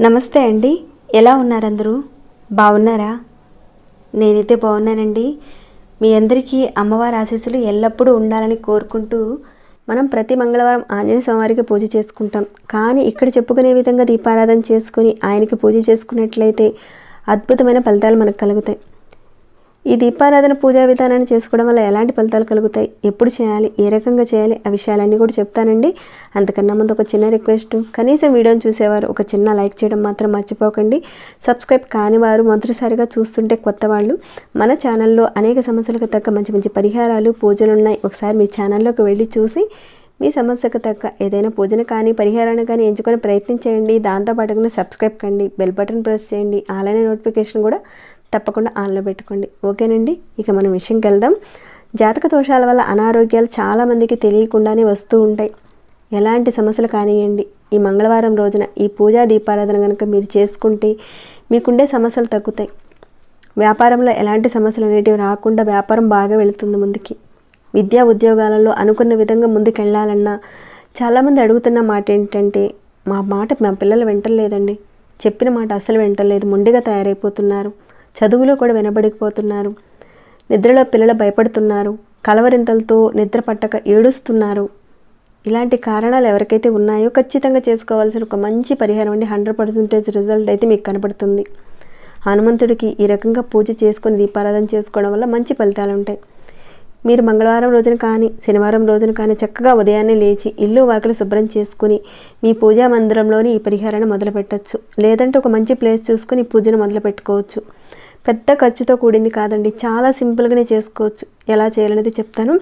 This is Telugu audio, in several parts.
నమస్తే అండి. ఎలా ఉన్నారు అందరూ బాగున్నారా? నేనైతే బాగున్నానండి. మీ అందరికీ అమ్మవారి ఆశీస్సులు ఎల్లప్పుడూ ఉండాలని కోరుకుంటూ మనం ప్రతి మంగళవారం ఆంజనేయ స్వామివారికి పూజ చేసుకుంటాం. కానీ ఇక్కడ చెప్పుకునే విధంగా దీపారాధన చేసుకుని ఆయనకి పూజ చేసుకున్నట్లయితే అద్భుతమైన ఫలితాలు మనకు కలుగుతాయి. ఈ దీపారాధన పూజా విధానాన్ని చేసుకోవడం వల్ల ఎలాంటి ఫలితాలు కలుగుతాయి? ఎప్పుడు చేయాలి? ఏ రకంగా చేయాలి? ఆ విషయాలన్నీ కూడా చెప్తానండి. అంతకన్నా ముందు ఒక చిన్న రిక్వెస్ట్. కనీసం వీడియోని చూసేవారు ఒక చిన్న లైక్ చేయడం మాత్రం మర్చిపోకండి. సబ్స్క్రైబ్ కాని వారు మొదటిసారిగా చూస్తుంటే కొత్త వాళ్ళు. మన ఛానల్లో అనేక సమస్యలకు తగ్గ మంచి మంచి పరిహారాలు పూజలు ఉన్నాయి. ఒకసారి మీ ఛానల్లోకి వెళ్ళి చూసి మీ సమస్యకు తగ్గ ఏదైనా పూజను కానీ పరిహారాన్ని కానీ ఎంచుకొని ప్రయత్నించేయండి. దాంతో దాంతోపాటుగా సబ్స్క్రైబ్ కండి. బెల్ బటన్ ప్రెస్ చేయండి. ఆన్లైన్ నోటిఫికేషన్ కూడా తప్పకుండా ఆన్లో పెట్టుకోండి. ఓకేనండి? ఇక మనం విషయంకి వెళ్దాం జాతక దోషాల వల్ల అనారోగ్యాలు చాలామందికి తెలియకుండానే వస్తూ ఉంటాయి. ఎలాంటి సమస్యలు కానివ్వండి ఈ మంగళవారం రోజున ఈ పూజా దీపారాధన కనుక మీరు చేసుకుంటే మీకుండే సమస్యలు తగ్గుతాయి. వ్యాపారంలో ఎలాంటి సమస్యలు అనేటివి రాకుండా వ్యాపారం బాగా వెళుతుంది ముందుకి. విద్యా ఉద్యోగాలలో అనుకున్న విధంగా ముందుకెళ్ళాలన్నా చాలామంది అడుగుతున్న మాట ఏంటంటే మా మాట మా పిల్లలు వింటలేదండి. చెప్పిన మాట అసలు వింటలేదు. మొండిగా తయారైపోతున్నారు. చదువులో కూడా వినబడిపోతున్నారు. నిద్రలో పిల్లలు భయపడుతున్నారు. కలవరింతలతో నిద్ర పట్టక ఏడుస్తున్నారు. ఇలాంటి కారణాలు ఎవరికైతే ఉన్నాయో ఖచ్చితంగా చేసుకోవాల్సిన ఒక మంచి పరిహారం అండి. హండ్రెడ్ పర్సెంటేజ్ రిజల్ట్ అయితే మీకు కనబడుతుంది హనుమంతుడికి ఈ రకంగా పూజ చేసుకొని దీపారాధన చేసుకోవడం వల్ల మంచి ఫలితాలు ఉంటాయి. మీరు మంగళవారం రోజున కానీ శనివారం రోజున కానీ చక్కగా ఉదయాన్నే లేచి ఇల్లు వాకిలు శుభ్రం చేసుకుని మీ పూజా మందిరంలోని ఈ పరిహారాన్ని మొదలుపెట్టచ్చు. లేదంటే ఒక మంచి ప్లేస్ చూసుకుని పూజను మొదలు పెట్టుకోవచ్చు పెద్ద ఖర్చుతో కూడింది కాదండి. చాలా సింపుల్గానే చేసుకోవచ్చు. ఎలా చేయాలనేది చెప్తాను.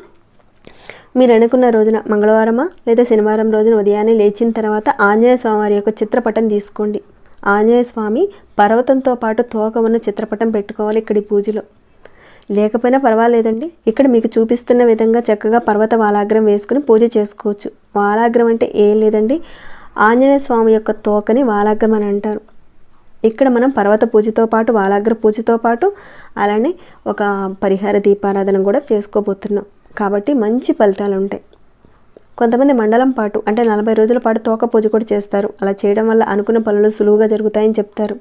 మీరు అనుకున్న రోజున మంగళవారమా లేదా శనివారం రోజున ఉదయాన్నే లేచిన తర్వాత ఆంజనేయ స్వామివారి యొక్క చిత్రపటం తీసుకోండి. ఆంజనేయ స్వామి పర్వతంతో పాటు తోక ఉన్న చిత్రపటం పెట్టుకోవాలి ఇక్కడి పూజలో. లేకపోయినా పర్వాలేదండి. ఇక్కడ మీకు చూపిస్తున్న విధంగా చక్కగా పర్వత వాలాగ్రం వేసుకుని పూజ చేసుకోవచ్చు. వాలాగ్రం అంటే ఏం లేదండి. ఆంజనేయ స్వామి యొక్క తోకని వాలాగ్రం అని అంటారు. ఇక్కడ మనం పర్వత పూజతో పాటు వాలాగ్ర పూజతో పాటు అలానే ఒక పరిహార దీపారాధన కూడా చేసుకోబోతున్నాం. కాబట్టి మంచి ఫలితాలు ఉంటాయి. కొంతమంది మండలం పాటు అంటే నలభై రోజుల పాటు తోక పూజ కూడా చేస్తారు. అలా చేయడం వల్ల అనుకున్న పనులు సులువుగా జరుగుతాయని చెప్తారు.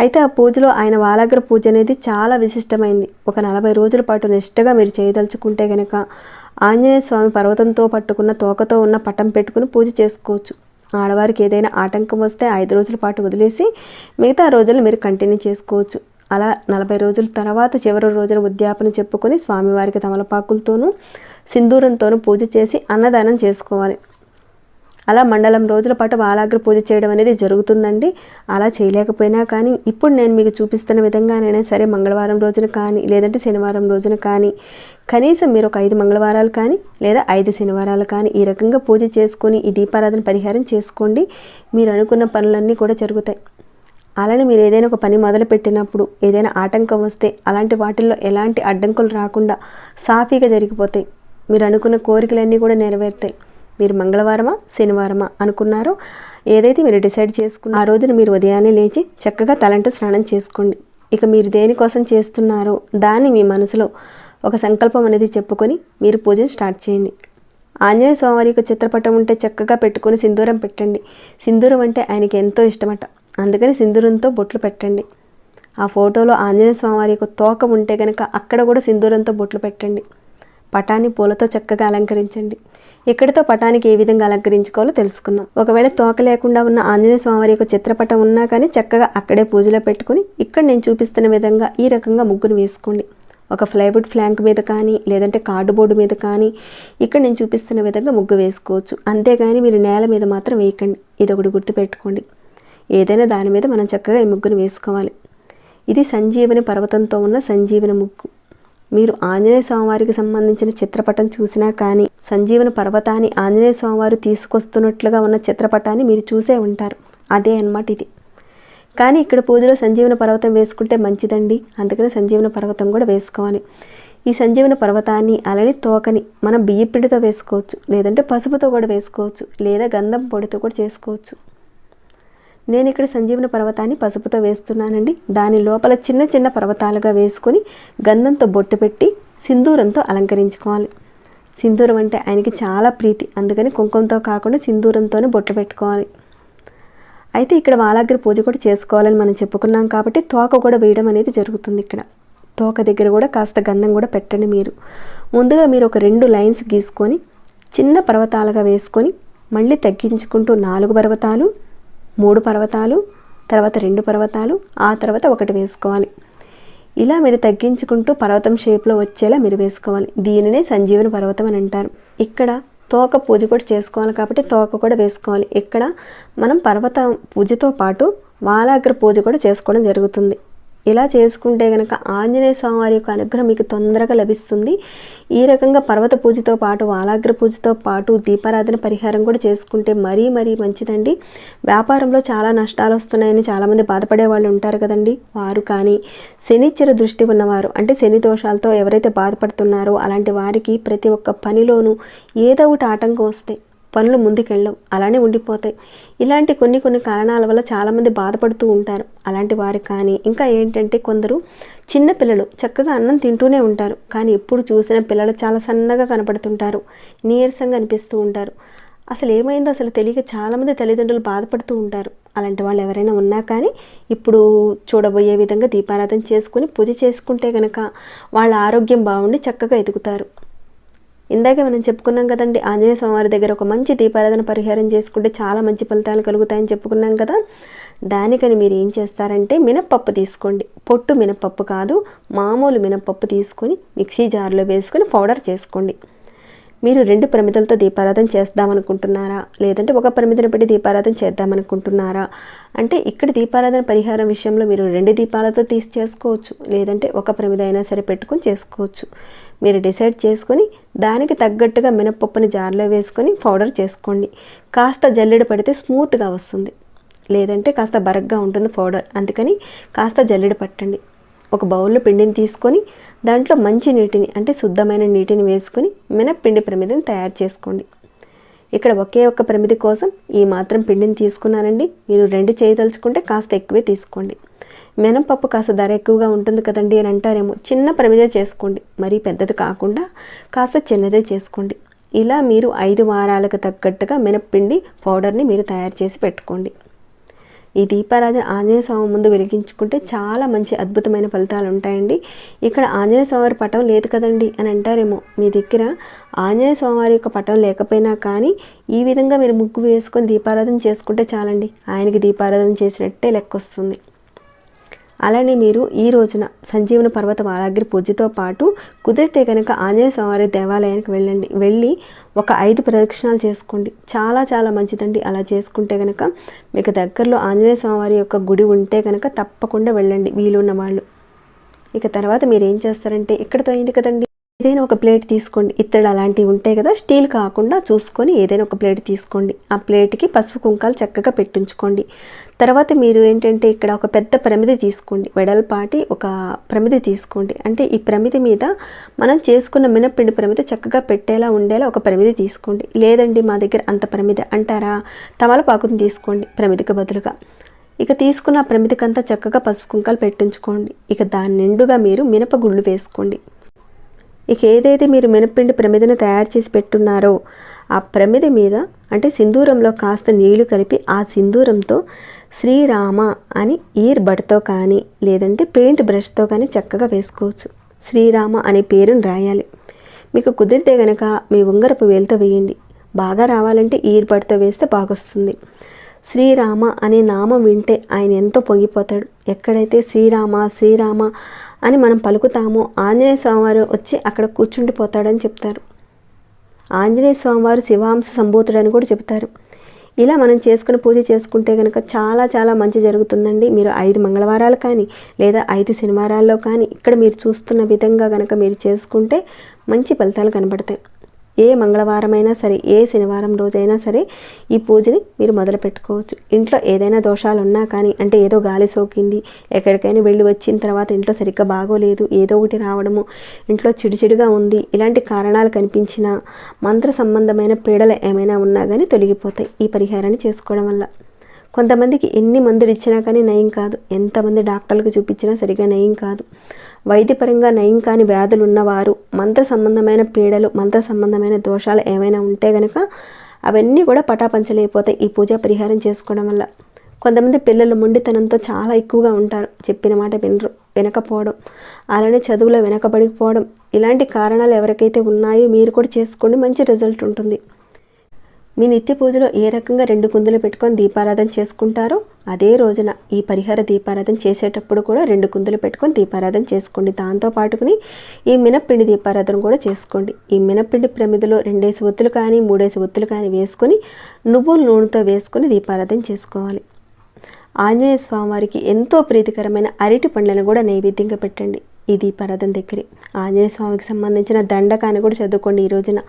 అయితే ఆ పూజలో ఆయన వాలాగ్ర పూజ అనేది చాలా విశిష్టమైంది. ఒక నలభై రోజుల పాటు నిష్టగా మీరు చేయదలుచుకుంటే కనుక ఆంజనేయ స్వామి పర్వతంతో పట్టుకున్న తోకతో ఉన్న పటం పెట్టుకుని పూజ చేసుకోవచ్చు. ఆడవారికి ఏదైనా ఆటంకం వస్తే ఐదు రోజుల పాటు వదిలేసి మిగతా రోజులు మీరు కంటిన్యూ చేసుకోవచ్చు. అలా నలభై రోజుల తర్వాత చివరి రోజున ఉద్యాపన చెప్పుకొని స్వామివారికి తమలపాకులతోనూ సింధూరంతోనూ పూజ చేసి అన్నదానం చేసుకోవాలి. అలా మండలం రోజుల పాటు వాలాగ్ర పూజ చేయడం అనేది జరుగుతుందండి. అలా చేయలేకపోయినా కానీ ఇప్పుడు నేను మీకు చూపిస్తున్న విధంగానైనా సరే మంగళవారం రోజున కానీ లేదంటే శనివారం రోజున కానీ కనీసం మీరు ఒక ఐదు మంగళవారాలు కానీ లేదా ఐదు శనివారాలు కానీ ఈ రకంగా పూజ చేసుకొని ఈ దీపారాధన పరిహారం చేసుకోండి. మీరు అనుకున్న పనులన్నీ కూడా జరుగుతాయి. అలానే మీరు ఏదైనా ఒక పని మొదలుపెట్టినప్పుడు ఏదైనా ఆటంకం వస్తే అలాంటి వాటిల్లో ఎలాంటి అడ్డంకులు రాకుండా సాఫీగా జరిగిపోతాయి. మీరు అనుకున్న కోరికలన్నీ కూడా నెరవేరుతాయి. మీరు మంగళవారమా శనివారమా అనుకున్నారో ఏదైతే మీరు డిసైడ్ చేసుకున్న ఆ రోజున మీరు ఉదయాన్నే లేచి చక్కగా తలంటూ స్నానం చేసుకోండి. ఇక మీరు దేనికోసం చేస్తున్నారో దాన్ని మీ మనసులో ఒక సంకల్పం అనేది చెప్పుకొని మీరు పూజను స్టార్ట్ చేయండి. ఆంజనేయ స్వామివారి యొక్క చిత్రపటం ఉంటే చక్కగా పెట్టుకొని సింధూరం పెట్టండి. సింధూరం అంటే ఆయనకి ఎంతో ఇష్టమట. అందుకని సింధూరంతో బొట్లు పెట్టండి. ఆ ఫోటోలో ఆంజనేయ స్వామివారి యొక్క తోక ఉంటే కనుక అక్కడ కూడా సింధూరంతో బొట్లు పెట్టండి. పటాన్ని పూలతో చక్కగా అలంకరించండి. ఇక్కడితో పటానికి ఏ విధంగా అలంకరించుకోవాలో తెలుసుకుందాం. ఒకవేళ తోక లేకుండా ఉన్న ఆంజనేయ స్వామివారి యొక్క చిత్రపటం ఉన్నా కానీ చక్కగా అక్కడే పూజలో పెట్టుకుని ఇక్కడ నేను చూపిస్తున్న విధంగా ఈ రకంగా ముగ్గురు వేసుకోండి. ఒక ఫ్లైవుడ్ ఫ్లాంక్ మీద కానీ లేదంటే కార్డుబోర్డు మీద కానీ ఇక్కడ నేను చూపిస్తున్న విధంగా ముగ్గు వేసుకోవచ్చు. అంతేగాని మీరు నేల మీద మాత్రం వేయకండి. ఇది ఒకటి గుర్తుపెట్టుకోండి. ఏదైనా దాని మీద మనం చక్కగా ఈ ముగ్గును వేసుకోవాలి. ఇది సంజీవని పర్వతంతో ఉన్న సంజీవని ముగ్గు. మీరు ఆంజనేయ స్వామివారికి సంబంధించిన చిత్రపటం చూసినా కానీ సంజీవన పర్వతాన్ని ఆంజనేయ స్వామివారు తీసుకొస్తున్నట్లుగా ఉన్న చిత్రపటాన్ని మీరు చూసే ఉంటారు. అదే అనమాట ఇది. కానీ ఇక్కడ పూజలో సంజీవన పర్వతం వేసుకుంటే మంచిదండి. అందుకని సంజీవన పర్వతం కూడా వేసుకోవాలి. ఈ సంజీవన పర్వతాన్ని అలానే తోకని మనం బియ్యపిండితో వేసుకోవచ్చు. లేదంటే పసుపుతో కూడా వేసుకోవచ్చు. లేదా గంధం పొడితో కూడా చేసుకోవచ్చు. నేను ఇక్కడ సంజీవన పర్వతాన్ని పసుపుతో వేస్తున్నానండి. దాని లోపల చిన్న చిన్న పర్వతాలుగా వేసుకొని గంధంతో బొట్టు పెట్టి సింధూరంతో అలంకరించుకోవాలి. సింధూరం అంటే ఆయనకి చాలా ప్రీతి. అందుకని కుంకుమతో కాకుండా సింధూరంతోనే బొట్టు పెట్టుకోవాలి. అయితే ఇక్కడ వాలాగ్రి పూజ కూడా చేసుకోవాలని మనం చెప్పుకున్నాం కాబట్టి తోక కూడా వేయడం అనేది జరుగుతుంది ఇక్కడ. తోక దగ్గర కూడా కాస్త గంధం కూడా పెట్టండి మీరు. ముందుగా మీరు ఒక రెండు లైన్స్ గీసుకొని చిన్న పర్వతాలుగా వేసుకొని మళ్ళీ తగ్గించుకుంటూ నాలుగు పర్వతాలు మూడు పర్వతాలు తర్వాత రెండు పర్వతాలు ఆ తర్వాత ఒకటి వేసుకోవాలి. ఇలా మీరు తగ్గించుకుంటూ పర్వతం షేప్లో వచ్చేలా మీరు వేసుకోవాలి. దీనినే సంజీవన పర్వతం అని అంటారు. ఇక్కడ తోక పూజ కూడా చేసుకోవాలి కాబట్టి తోక కూడా వేసుకోవాలి. ఇక్కడ మనం పర్వత పూజతో పాటు వాలాగ్ర పూజ కూడా చేసుకోవడం జరుగుతుంది. ఇలా చేసుకుంటే కనుక ఆంజనేయ స్వామి వారి యొక్క అనుగ్రహం మీకు తొందరగా లభిస్తుంది. ఈ రకంగా పర్వత పూజతో పాటు వాలాగ్ర పూజతో పాటు దీపారాధన పరిహారం కూడా చేసుకుంటే మరీ మరీ మంచిదండి. వ్యాపారంలో చాలా నష్టాలు వస్తున్నాయని చాలామంది బాధపడే వాళ్ళు ఉంటారు కదండి. వారు కానీ శనిచ్చర దృష్టి ఉన్నవారు అంటే శని దోషాలతో ఎవరైతే బాధపడుతున్నారో అలాంటి వారికి ప్రతి ఒక్క పనిలోనూ ఏదో ఒకటి ఆటంకం వస్తాయి పనులు ముందుకెళ్ళవు. అలానే ఉండిపోతాయి. ఇలాంటి కొన్ని కొన్ని కారణాల వల్ల చాలామంది బాధపడుతూ ఉంటారు. అలాంటి వారు కానీ ఇంకా ఏంటంటే కొందరు చిన్న పిల్లలు చక్కగా అన్నం తింటూనే ఉంటారు. కానీ ఎప్పుడు చూసిన పిల్లలు చాలా సన్నగా కనపడుతుంటారు. నీరసంగా అనిపిస్తూ ఉంటారు. అసలు ఏమైందో అసలు తెలియక చాలామంది తల్లిదండ్రులు బాధపడుతూ ఉంటారు. అలాంటి వాళ్ళు ఎవరైనా ఉన్నా కానీ ఇప్పుడు చూడబోయే విధంగా దీపారాధన చేసుకుని పూజ చేసుకుంటే కనుక వాళ్ళ ఆరోగ్యం బాగుండి చక్కగా ఎదుగుతారు. ఇందాక మనం చెప్పుకున్నాం కదండి ఆంజనేయ స్వామివారి దగ్గర ఒక మంచి దీపారాధన పరిహారం చేసుకుంటే చాలా మంచి ఫలితాలు కలుగుతాయని చెప్పుకున్నాం కదా. దానికని మీరు ఏం చేస్తారంటే మినప్పప్పు తీసుకోండి. పొట్టు మినప్పప్పు కాదు మామూలు మినప్పప్పు తీసుకొని మిక్సీ జార్లో వేసుకొని పౌడర్ చేసుకోండి. మీరు రెండు ప్రమిదలతో దీపారాధన చేద్దామనుకుంటున్నారా? లేదంటే ఒక ప్రమిదను పెట్టి దీపారాధన చేద్దామనుకుంటున్నారా? అంటే ఇక్కడ దీపారాధన పరిహారం విషయంలో మీరు రెండు దీపాలతో తీసి చేసుకోవచ్చు. లేదంటే ఒక ప్రమిద అయినా సరే పెట్టుకొని చేసుకోవచ్చు. మీరు డిసైడ్ చేసుకొని దానికి తగ్గట్టుగా మినపప్పుని జార్లో వేసుకొని పౌడర్ చేసుకోండి. కాస్త జల్లెడ పడితే స్మూత్గా వస్తుంది. లేదంటే కాస్త బరగ్గా ఉంటుంది పౌడర్. అందుకని కాస్త జల్లెడ పట్టండి. ఒక బౌల్లో పిండిని తీసుకొని దాంట్లో మంచి నీటిని అంటే శుద్ధమైన నీటిని వేసుకొని మినప్పిండి ప్రమిదని తయారు చేసుకోండి. ఇక్కడ ఒకే ఒక్క ప్రమిది కోసం ఈ మాత్రం పిండిని తీసుకున్నానండి. మీరు రెండు చేయదలుచుకుంటే కాస్త ఎక్కువే తీసుకోండి. మినపప్పు కాస్త ధర ఎక్కువగా ఉంటుంది కదండి అని అంటారేమో. చిన్న ప్రమిదే చేసుకోండి. మరీ పెద్దది కాకుండా కాస్త చిన్నదే చేసుకోండి. ఇలా మీరు ఐదు వారాలకు తగ్గట్టుగా మినప్పిండి పౌడర్ని మీరు తయారు చేసి పెట్టుకోండి. ఈ దీపారాధన ఆంజనేయ స్వామి ముందు వెలిగించుకుంటే చాలా మంచి అద్భుతమైన ఫలితాలు ఉంటాయండి. ఇక్కడ ఆంజనేయ స్వామివారి పటం లేదు కదండి అని అంటారేమో. మీ దగ్గర ఆంజనేయ స్వామివారి యొక్క పటం లేకపోయినా కానీ ఈ విధంగా మీరు ముగ్గు వేసుకొని దీపారాధన చేసుకుంటే చాలండి. ఆయనకి దీపారాధన చేసినట్టే లెక్క వస్తుంది. అలానే మీరు ఈ రోజున సంజీవన పర్వత వారాగ్రి పూజతో పాటు కుదిరితే కనుక ఆంజనేయ స్వామివారి దేవాలయానికి వెళ్ళండి. వెళ్ళి ఒక ఐదు ప్రదక్షిణాలు చేసుకోండి. చాలా చాలా మంచిదండి. అలా చేసుకుంటే కనుక మీకు దగ్గరలో ఆంజనేయ స్వామివారి యొక్క గుడి ఉంటే కనుక తప్పకుండా వెళ్ళండి. వీలున్న వాళ్ళు. ఇక తర్వాత మీరు ఏం చేస్తారంటే ఇక్కడతో అయింది కదండి. ఏదైనా ఒక ప్లేట్ తీసుకోండి. ఇత్తడి అలాంటివి ఉంటాయి కదా స్టీల్ కాకుండా చూసుకొని ఏదైనా ఒక ప్లేట్ తీసుకోండి. ఆ ప్లేట్కి పసుపు కుంకాలు చక్కగా పెట్టించుకోండి. తర్వాత మీరు ఏంటంటే ఇక్కడ ఒక పెద్ద ప్రమిది తీసుకోండి. వెడల్పాటి ఒక ప్రమిది తీసుకోండి. అంటే ఈ ప్రమిది మీద మనం చేసుకున్న మినప్పిండి ప్రమిది చక్కగా పెట్టేలా ఉండేలా ఒక ప్రమిది తీసుకోండి. లేదండి మా దగ్గర అంత ప్రమిది అంటారా? తమలపాకుని తీసుకోండి ప్రమిదికి బదులుగా. ఇక తీసుకున్న ప్రమిదికంతా చక్కగా పసుపు కుంకాలు పెట్టించుకోండి. ఇక దాని నిండుగా మీరు మినపగుళ్ళు వేసుకోండి. ఇక ఏదైతే మీరు మినప్పిండి ప్రమిదను తయారు చేసి పెట్టున్నారో ఆ ప్రమిద మీద అంటే సింధూరంలో కాస్త నీళ్ళు కలిపి ఆ సింధూరంతో శ్రీరామ అని ఈర్ బడ్తో కానీ లేదంటే పెయింట్ బ్రష్తో కానీ చక్కగా వేసుకోవచ్చు. శ్రీరామ అనే పేరును రాయాలి. మీకు కుదిరితే గనక మీ ఉంగరపు వేలుతో వేయండి. బాగా రావాలంటే ఈర్ బడ్తో వేస్తే బాగొస్తుంది. శ్రీరామ అనే నామం వింటే ఆయన ఎంతో పొంగిపోతాడు. ఎక్కడైతే శ్రీరామ శ్రీరామ అని మనం పలుకుతామో. ఆంజనేయ స్వామివారు వచ్చి అక్కడ కూర్చుండిపోతాడని చెప్తారు. ఆంజనేయ స్వామివారు శివాంశ సంభూతుడని కూడా చెప్తారు. ఇలా మనం చేసుకుని పూజ చేసుకుంటే కనుక చాలా చాలా మంచి జరుగుతుందండి. మీరు ఐదు మంగళవారాలు కానీ లేదా ఐదు శనివారాల్లో కానీ ఇక్కడ మీరు చూస్తున్న విధంగా కనుక మీరు చేసుకుంటే మంచి ఫలితాలు కనబడతాయి. ఏ మంగళవారమైనా సరే ఏ శనివారం రోజైనా సరే ఈ పూజని మీరు మొదలు పెట్టుకోవచ్చు. ఇంట్లో ఏదైనా దోషాలు ఉన్నా కానీ అంటే ఏదో గాలి సోకింది ఎక్కడికైనా వెళ్ళి వచ్చిన తర్వాత ఇంట్లో సరిగ్గా బాగోలేదు ఏదో ఒకటి రావడము ఇంట్లో చిడిచిడిగా ఉంది ఇలాంటి కారణాలు కనిపించినా మంత్ర సంబంధమైన పీడలు ఏమైనా ఉన్నా కానీ తొలగిపోతాయి ఈ పరిహారాన్ని చేసుకోవడం వల్ల. కొంతమందికి ఎన్ని మందులు ఇచ్చినా కానీ నయం కాదు. ఎంతమంది డాక్టర్లకు చూపించినా సరిగా నయం కాదు. వైద్యపరంగా నయం కాని వ్యాధులు ఉన్నవారు మంత్ర సంబంధమైన పీడలు మంత్ర సంబంధమైన దోషాలు ఏమైనా ఉంటే గనక అవన్నీ కూడా పటాపంచలైపోతాయి ఈ పూజా పరిహారం చేసుకోవడం వల్ల. కొంతమంది పిల్లలు మొండితనంతో చాలా ఎక్కువగా ఉంటారు. చెప్పిన మాట వినరు వినకపోవడం. అలానే చదువులో వెనకబడిపోవడం. ఇలాంటి కారణాలు ఎవరికైతే ఉన్నాయో మీరు కూడా చేసుకోండి మంచి రిజల్ట్ ఉంటుంది. మీ నిత్య పూజలో ఏ రకంగా రెండు కుందులు పెట్టుకొని దీపారాధన చేసుకుంటారో అదే రోజున ఈ పరిహార దీపారాధన చేసేటప్పుడు కూడా రెండు కుందులు పెట్టుకొని దీపారాధన చేసుకోండి. దాంతో పాటుకుని ఈ మినప్పిండి దీపారాధన కూడా చేసుకోండి. ఈ మినప్పిండి ప్రమిదలో రెండేసి ఒత్తులు కానీ మూడేసి ఒత్తులు కానీ వేసుకొని నువ్వుల నూనెతో వేసుకొని దీపారాధన చేసుకోవాలి. ఆంజనేయ స్వామివారికి ఎంతో ప్రీతికరమైన అరటి పండ్లను కూడా నైవేద్యంగా పెట్టండి. ఇది పరదం దగ్గరే. ఆంజనేయ స్వామికి సంబంధించిన దండకాన్ని కూడా చదువుకోండి. ఈ రోజున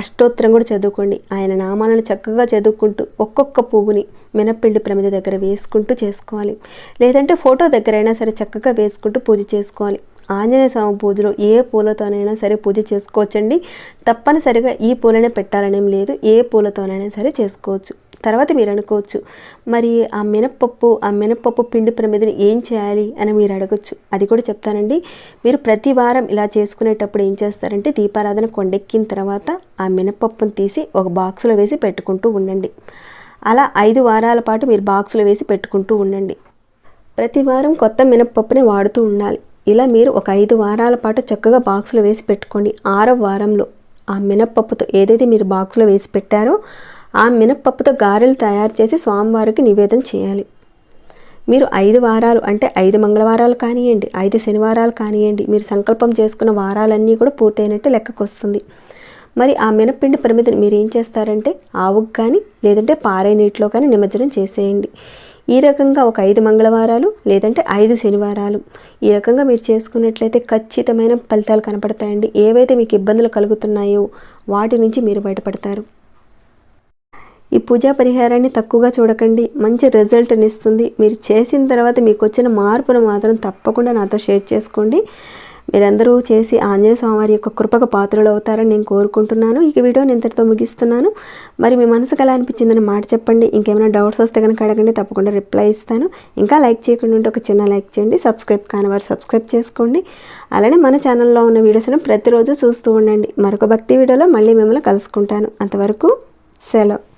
అష్టోత్తరం కూడా చదువుకోండి. ఆయన నామాలను చక్కగా చదువుకుంటూ ఒక్కొక్క పువ్వుని మినప్పిండి ప్రమిద దగ్గర వేసుకుంటూ చేసుకోవాలి. లేదంటే ఫోటో దగ్గరైనా సరే చక్కగా వేసుకుంటూ పూజ చేసుకోవాలి. ఆంజనేయ స్వామి పూజలో ఏ పూలతోనైనా సరే పూజ చేసుకోవచ్చండి. తప్పనిసరిగా ఈ పూలనే పెట్టాలనేం లేదు. ఏ పూలతోనైనా సరే చేసుకోవచ్చు. తర్వాత మీరు అనుకోవచ్చు మరి ఆ మినప్పప్పు ఆ మినప్పప్పు పిండి ప్రమిదని ఏం చేయాలి? అని మీరు అడగచ్చు. అది కూడా చెప్తానండి. మీరు ప్రతి వారం ఇలా చేసుకునేటప్పుడు ఏం చేస్తారంటే దీపారాధన కొండెక్కిన తర్వాత ఆ మినప్పప్పును తీసి ఒక బాక్స్లో వేసి పెట్టుకుంటూ ఉండండి. అలా ఐదు వారాల పాటు మీరు బాక్స్లో వేసి పెట్టుకుంటూ ఉండండి. ప్రతి వారం కొత్త మినప్పప్పుని వాడుతూ ఉండాలి. ఇలా మీరు ఒక ఐదు వారాల పాటు చక్కగా బాక్స్లో వేసి పెట్టుకోండి. ఆరో వారంలో ఆ మినప్పప్పుతో ఏదైతే మీరు బాక్స్లో వేసి పెట్టారో ఆ మినప్పప్పుతో గారెలు తయారు చేసి స్వామివారికి నివేదన చేయాలి. మీరు ఐదు వారాలు అంటే ఐదు మంగళవారాలు కానివ్వండి ఐదు శనివారాలు కానివ్వండి మీరు సంకల్పం చేసుకున్న వారాలన్నీ కూడా పూర్తయినట్టు లెక్కకు వస్తుంది మరి ఆ మినపిండి పరిమితిని మీరు ఏం చేస్తారంటే ఆవుకు కానీ లేదంటే పారే నీటిలో కానీ నిమజ్జనం చేసేయండి. ఈ రకంగా ఒక ఐదు మంగళవారాలు లేదంటే ఐదు శనివారాలు. ఈ రకంగా మీరు చేసుకున్నట్లయితే ఖచ్చితమైన ఫలితాలు కనపడతాయండి. ఏవైతే మీకు ఇబ్బందులు కలుగుతున్నాయో వాటి నుంచి మీరు బయటపడతారు. ఈ పూజా పరిహారాన్ని తక్కువగా చూడకండి. మంచి రిజల్ట్ని ఇస్తుంది మీరు చేసిన తర్వాత మీకు వచ్చిన మార్పును మాత్రం తప్పకుండా నాతో షేర్ చేసుకోండి. మీరందరూ చేసి ఆంజనేయ స్వామివారి యొక్క కృపక పాత్రలు అవుతారని నేను కోరుకుంటున్నాను. ఈ వీడియోని ఇంతటితో ముగిస్తున్నాను. మరి మీ మనసుకు ఎలా అనిపించిందని మాట చెప్పండి. ఇంకేమైనా డౌట్స్ వస్తే కనుక అడగండి. తప్పకుండా రిప్లై ఇస్తాను. ఇంకా లైక్ చేయకుండా ఉంటే ఒక చిన్న లైక్ చేయండి. సబ్స్క్రైబ్ కాని వారు సబ్స్క్రైబ్ చేసుకోండి. అలానే మన ఛానల్లో ఉన్న వీడియోస్ను ప్రతిరోజు చూస్తూ ఉండండి. మరొక భక్తి వీడియోలో మళ్ళీ మిమ్మల్ని కలుసుకుంటాను. అంతవరకు సెలవు.